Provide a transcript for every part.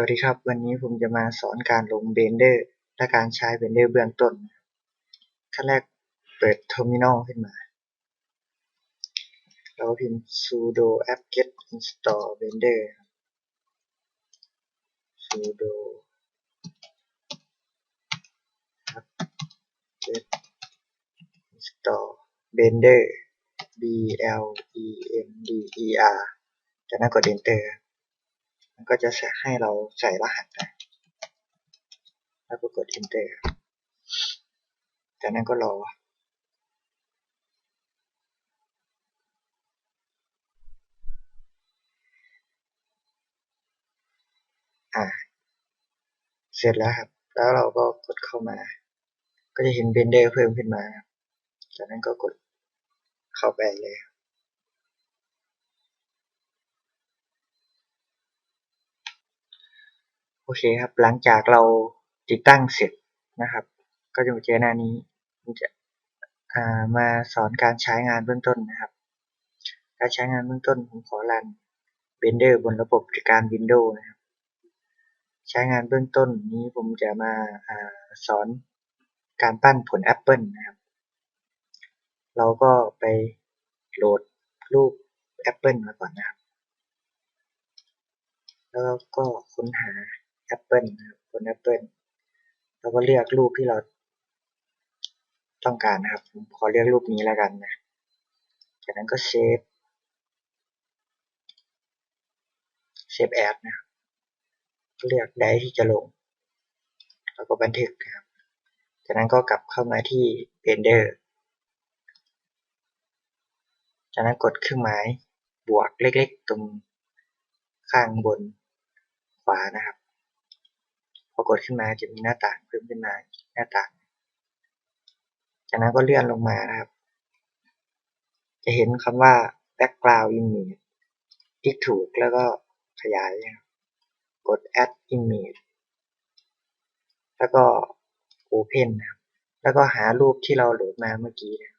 วัสดีครับ วันนี้ผมจะมาสอนการลงเบนเดอร์และการใช้เบนเดอร์เบื้องต้น ขั้นแรกเปิด Terminal ขึ้นมา เราพิมพ์ sudo apt-get install blender sudo apt-get install blender b l e n d e r จากนั้นกด enter มันก็จะให้เราใส่รหัสนะแล้วก็กด enter จากนั้นก็รอ อ่า เสร็จแล้วครับ แล้วเราก็กดเข้ามา ก็จะเห็นเบนเดอร์เพิ่มขึ้นมา จากนั้นก็กดเข้าไปเลย โอเคครับ หลังจากเราติดตั้งเสร็จนะครับ ก็จะมาเจอหน้านี้มันจะมาสอนการใช้งานเบื้องต้นนะครับ การใช้งานเบื้องต้นผมขอรัน Blender บนระบบกิการ Windows นะครับ ใช้งานเบื้องต้นนี้ผมจะมาอาสอนการปั้นผลแอปเปิลนะครับ เราก็ไปโหลดรูปแอปเปิลมาก่อนนะครับ แล้วก็ค้นหา แอปเปิลนะครับบนแอปเปิลแล้วก็เลือกรูปที่เราต้องการนะครับผมขอเลือกรูปนี้แล้วกันนะ จากนั้นก็เซฟเซฟแอดนะเลือกได้ที่จะลง แล้วก็บันทึกครับ จากนั้นก็กลับเข้ามาที่ Blender จากนั้นกดเครื่องหมายบวกเล็กๆ ตรงข้างบนขวานะครับ พอกดขึ้นมาจะมีหน้าต่างเพิ่มขึ้นมาหน้าต่าง จากนั้นก็เลื่อนลงมานะครับ จะเห็นคำว่า background image ติ๊กถูกแล้วก็ขยาย กด add image แล้วก็ open นะครับแล้วก็หารูปที่เราโหลดมาเมื่อกี้นะ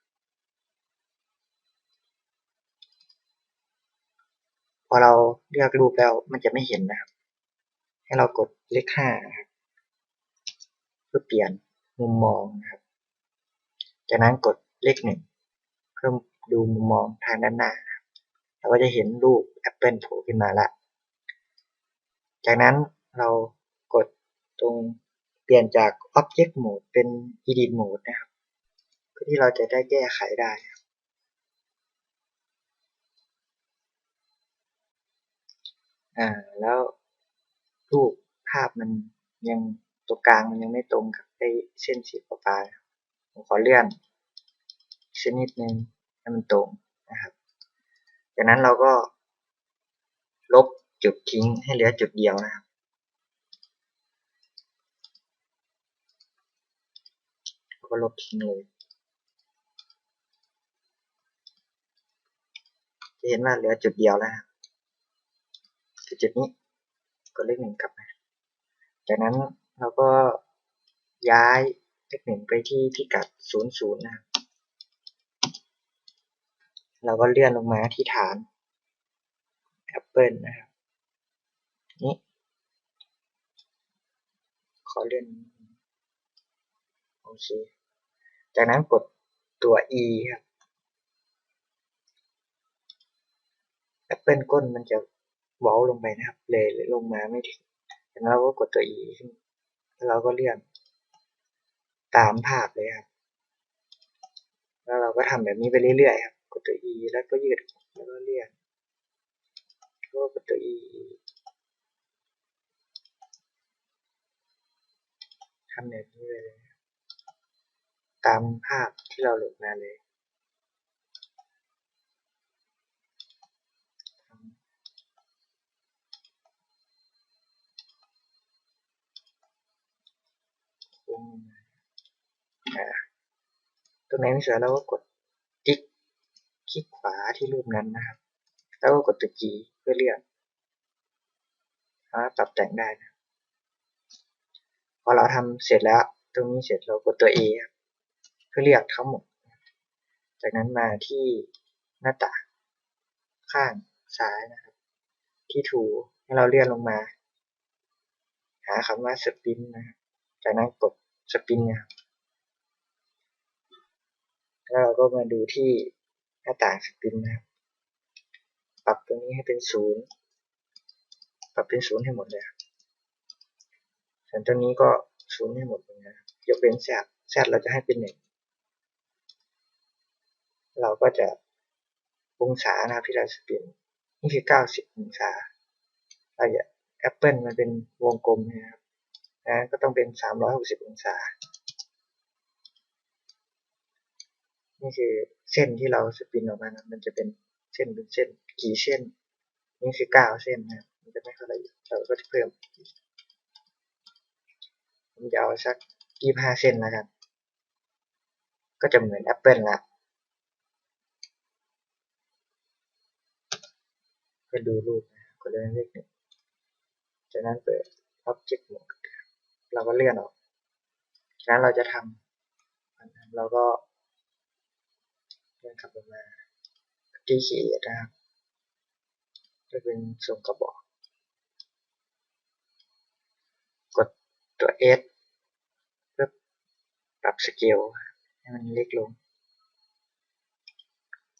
พอเราเลือกรูปแล้วมันจะไม่เห็นนะครับ ให้เรากดเลขห้านะครับ พื่อเปลี่ยนมุมมองนะครับ จากนั้นกดเลขหนึ่งเพิ่มดูมุมมองทางด้านหน้าเราก็จะเห็นรูปแอปเปิลโผล่ขึ้นมาละจากนั้นเรากดตรงเปลี่ยนจาก Object Mode เป็น Edit Mode นะครับเพื่อที่เราจะได้แก้ไขได้ อ่า แล้วรูปภาพมันยัง ตัวกลางมันยังไม่ตรงกับไอ้เส้นสีฟ้าผมขอเลื่อนเส้นนิดนึงให้มันตรงนะครับ จากนั้นเราก็ลบจุดทิ้งให้เหลือจุดเดียวนะครับ ก็ลบทิ้งเลยจะเห็นว่าเหลือจุดเดียวแล้วจุดนี้ กดเลขหนึ่งกลับมาจากนั้น เราก็ย้ายเลขหนึ่งไปที่พิกัดศูนย์ศูนย์นะครับ เราก็เลื่อนลงมาที่ฐาน Apple นะครับนี่ขอเลื่อนโอเคจากนั้นกดตัว E ครับ Apple ก้นมันจะเว้าลงไปนะครับ เลยลงมาไม่ถึงแล้วเราก็กดตัว E ขึ้น แล้วเราก็เลื่อนตามภาพเลยครับ แล้วเราก็ทำแบบนี้ไปเรื่อยๆครับ กดตัว E แล้วก็ยืด แล้วก็เลื่อนก็กดตัว E ทำแบบนี้เลย ตามภาพที่เราโหลดมาเลย ตรงไหนไม่สวยเราก็กดจิ๊กคลิกขวาที่รูปนั้นนะครับ แล้วก็กดตัว G เพื่อเลือกสามารถปรับแต่งได้นะพอเราทำเสร็จแล้ว ตรงนี้เสร็จเรากดตัว A เพื่อเลือกทั้งหมด จากนั้นมาที่หน้าต่างข้างซ้ายนะครับ ที่ถูให้เราเลื่อนลงมา หาคำว่าสปินนะจากนั้นกด สปินนะครับแล้วเราก็มาดูที่หน้าต่างสปินนะครับ ปรับตรงนี้ให้เป็นศูนย์ปรับเป็นศูนย์ให้หมดเลยครับส่วนตัวนี้ก็ศูนย์ให้หมดเลยนะยกเว้นแซดแซดเราจะให้เป็นหนึ่งเราก็จะองศานะครับที่เราสปินนี่คือ90องศาเราจะแอปเปิลมันเป็นวงกลมนะครับ นะก็ต้องเป็น 360 องศา นี่คือเส้นที่เราสปินออกมานะมันจะเป็นเส้นเป็นเส้นกี่เส้น นี่คือ 9 เส้นนะมันจะไม่ค่อยละเอียดเราก็จะเพิ่มผมจะเอาสัก 25 เส้นแล้วกัน ก็จะเหมือนแอปเปิลละก็ดูรูปนะกดเลื่อนเลขหนึ่งจากนั้นเปิด Object Mode เราก็เลื่อนออกจากนั้นเราจะทำเราก็เลื่อนกลับลงมาที่ขีดนะครับจะเป็นส่งกระบอก กดตัว S เพื่อปรับสเกลให้มันเล็กลง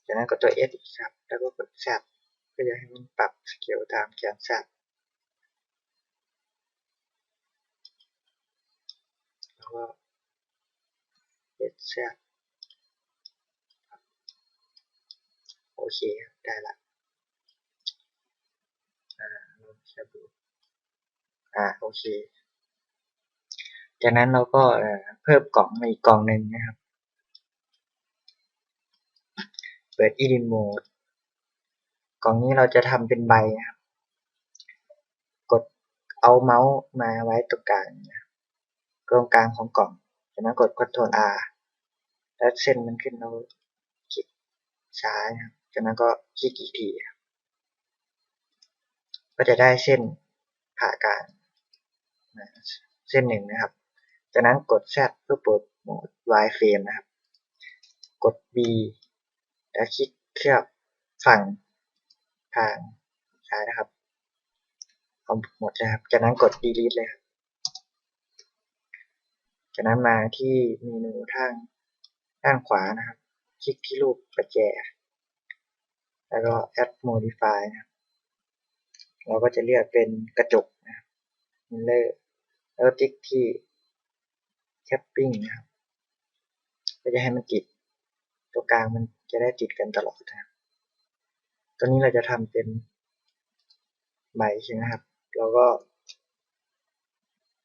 จากนั้นกดตัว S อีกครับ แล้วก็กด Z เพื่อจะให้มันปรับสเกลตามแกนแล้ วก็ S Z โอเค ได้ละอ่าลองเช็คดูอ่า โอเค จากนั้นเราก็เพิ่มกล่องมาอีกกล่องหนึ่งนะครับ เปิด edit mode กล่องนี้เราจะทำเป็นใบนะครับ กดเอาเมาส์มาไว้ตรงกลางนะ ตรงกลางของกล่องจากนั้นกด Ctrl R แล้วเส้นมันขึ้นเราคลิกซ้ายนะครับจากนั้นก็คลิกอีกทีก็จะได้เส้นผ่ากลางเส้นหนึ่งนะครับ จากนั้นกด Z เพื่อเปิดโหมด wireframe นะครับ กด B แล้วคลิกเคลือบฝั่งทางซ้ายนะครับเอาหมดเลยครับ จากนั้นกด delete เลยครับ จากนั้นมาที่เมนูทางด้านขวานะครับ คลิกที่รูปประแจ แล้วก็ add modify นะครับเราก็จะเลือกเป็นกระจกนะครับ mirror แล้วคลิกที่ capping นะครับก็จะให้มันติด ตัวกลางมันจะได้ติดกันตลอดนะครับตัวนี้เราจะทำเป็นใบใช่ไหมครับเราก็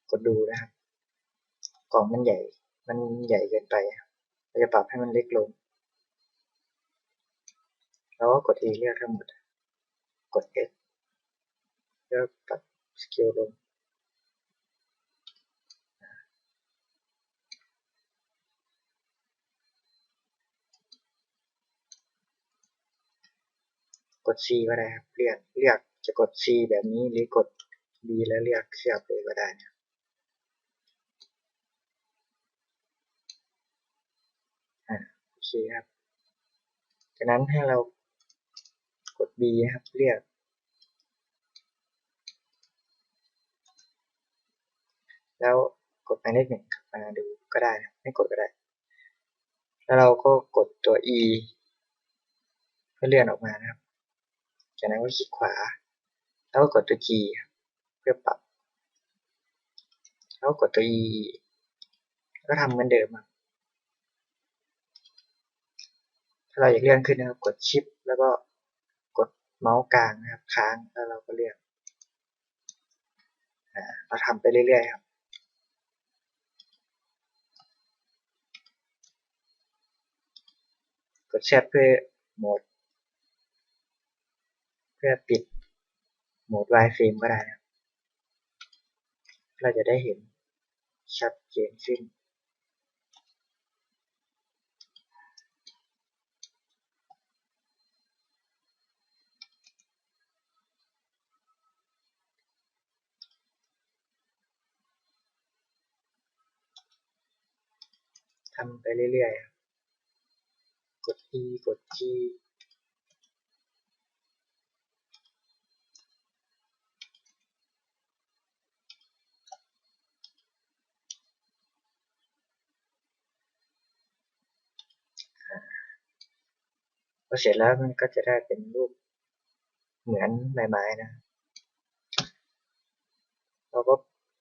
กดดูนะครับ กล่องมันใหญ่ มันใหญ่เกินไปเราจะปรับให้มันเล็กลงเราก็กด A เลือกทั้งหมด กด S เลือกปรับสเกลลงกด C ก็ได้ครับ เลือก เลือกจะกด C แบบนี้หรือกด B แล้วเลือกเคลือบเลยก็ได้นะอ่าโอเคครับ จากนั้นให้เรากด B นะครับเลือกแล้วกดหมายเลขหนึ่งมาดูก็ได้นะไม่กดก็ได้ แล้วเราก็กดตัว E เพื่อเลื่อนออกมานะครับ จากนั้นก็คลิกขวา แล้วก็กดตัว G เพื่อปรับ แล้วกดตัว E ก็ทำเหมือนเดิมครับ ถ้าเราอยากเลื่อนขึ้นนะครับ กดชิป แล้วก็กดเมาส์กลางนะครับ ค้างแล้วเราก็เลื่อนเราทำไปเรื่อยๆครับกดแชทเพื่อโหมด เพื่อปิดโหมด wireframe ก็ได้นะเราจะได้เห็นชัดเจนขึ้น ทำไปเรื่อยๆ กด e กด g พอเสร็จแล้วมันก็จะได้เป็นรูปเหมือนใบไม้นะ เราก็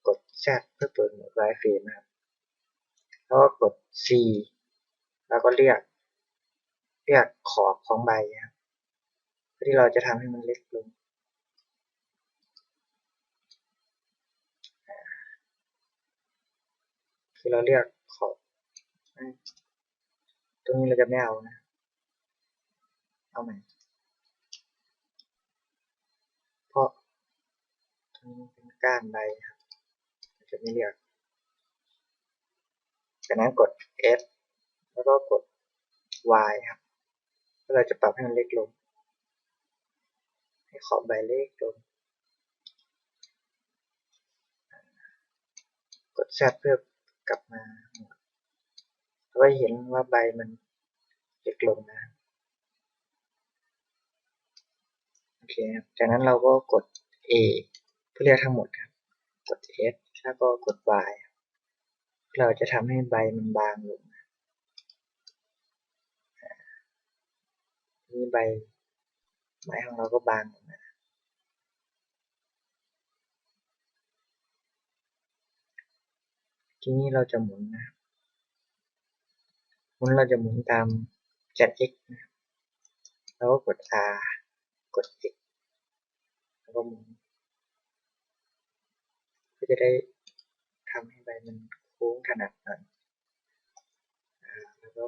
กดแชทเพื่อเปิดโหมไวเฟรมนะครับ แล้วก็กด C แล้วก็เลือกเลือกขอบของใบครับเพื่อที่เราจะทำให้มันเล็กลงคือเราเลือกขอบตรงนี้เราจะไม่เอานะเอาใหม่เพราะตรงนี้เป็นก้านใบครับจะไม่เลือก จากนั้นกด S แล้วก็กด Y ครับแล้วเราจะปรับให้มันเล็กลง ให้ขอบใบเล็กลง กด Z เพื่อกลับมาเราก็เห็นว่าใบมันเล็กลงนะ โอเคครับ จากนั้นเราก็กด A เพื่อเลือกทั้งหมดครับ กด S แล้วก็กด Y เราจะทำให้ใบมันบางลงนี่ใบไม้ของเราก็บางลงนะทีนี้เราจะหมุนนะหมุนเราจะหมุนตาม ZX นะแล้วก็กด R กด X แล้วก็หมุนเพื่อจะได้ทำให้ใบมัน ค้งถนัดหน่อยแล้วก็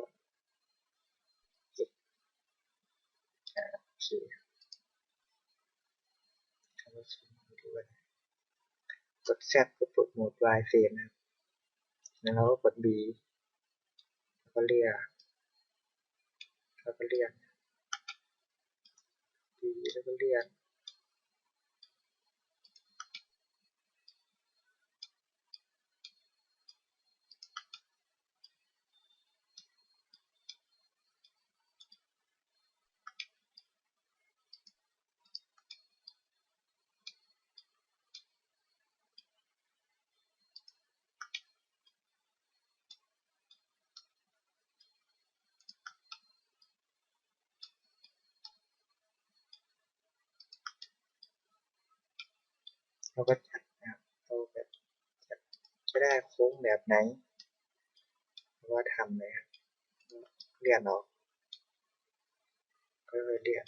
จิกโอเคแล้วก็ซูมดูกันกด Z เพื่อปิดโหมด wireframe นะครับแล้วเราก็กด B แล้วก็เลือกแล้วก็เลือก B แล้วก็เลือก เราก็จัดนะครับเราแบบจะจะได้โค้งแบบไหนเราก็ทำเลยครับเลื่อนออกก็เลยเลื่อน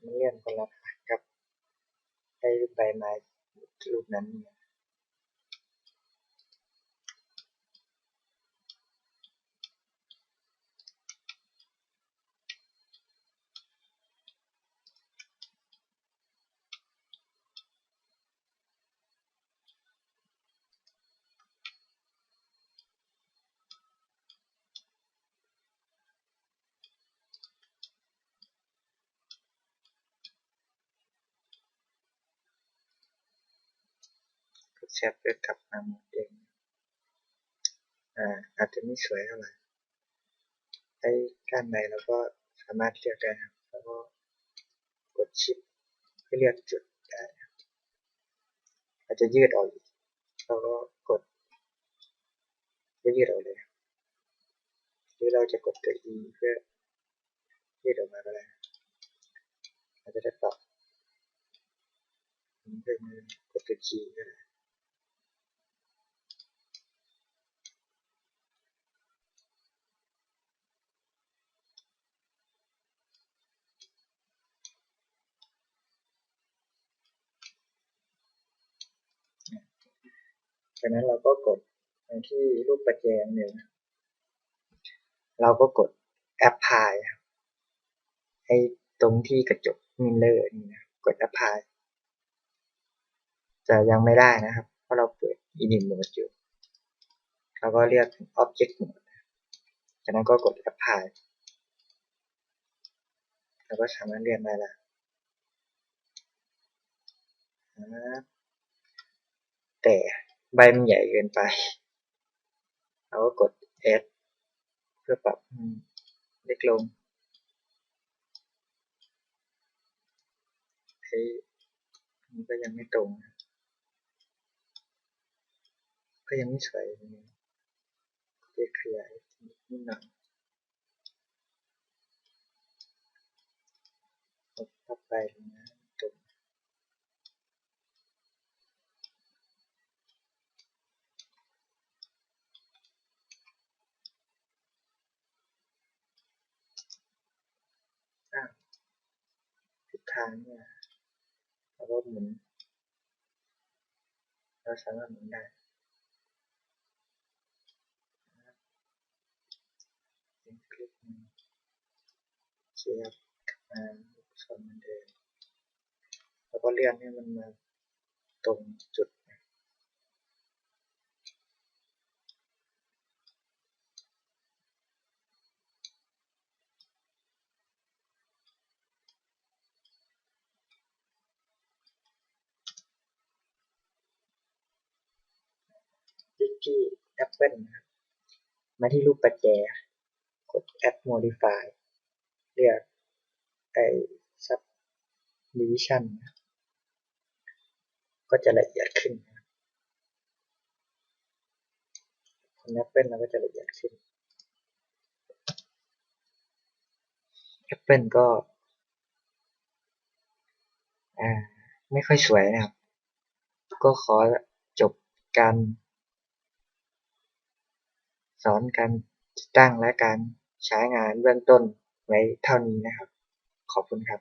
มันเลื่อนคนละทางกับไอ้ใบไม้รูปนั้นเนี่ย แชทเพื่อกลับมาหมดเองอ่าอาจจะไม่สวยเท่าไหร่ไอ้ก้านใบเราก็สามารถเลือกได้ครับ แล้วก็กดชิปเพื่อเลือกจุดได้อาจจะยืดออกอีกเราก็กดเพื่อยืดออกเลยหรือเราจะกดตัว E เพื่อยืดออกมาก็ได้เราจะได้ปรับด้วยมือกดตัว G ก็ได้ จากนั้นเราก็กดไปที่รูปประแจงหนึ่ง เราก็กด apply ให้ตรงที่กระจกมิลเลอร์นี่นะกด apply จะยังไม่ได้นะครับ เพราะเราเปิด edit mode อยู่เราก็เลือก object mode จากนั้นก็กด apply แล้วก็สามารถเลื่อนได้แล้วแต่ ใบมันใหญ่เกินไป เราก็กด S เพื่อปรับเล็กลงไอ้มันก็ยังไม่ตรงก็ยังไม่สวยนี้จะขยายนิดหน่อยต่อไปนะตรงอะ ทางเนี่ยเราก็หมุนเราสามารถหมุนได้คลิกนี้เสียบกับมาลูกศรเหมือนเดิมแล้วก็เลื่อนให้มันมาตรงจุดนะที่ที่ แอปเปิลนะครับ มาที่รูปประแจ กด add modify เลือกไอ subdivision นะก็จะละเอียดขึ้นนะครับคน Apple เราก็จะละเอียดขึ้น Apple ก็อ่าไม่ค่อยสวยนะครับ ก็ขอจบการ สอนการติดตั้งและการใช้งานเบื้องต้นไว้เท่านี้นะครับ ขอบคุณครับ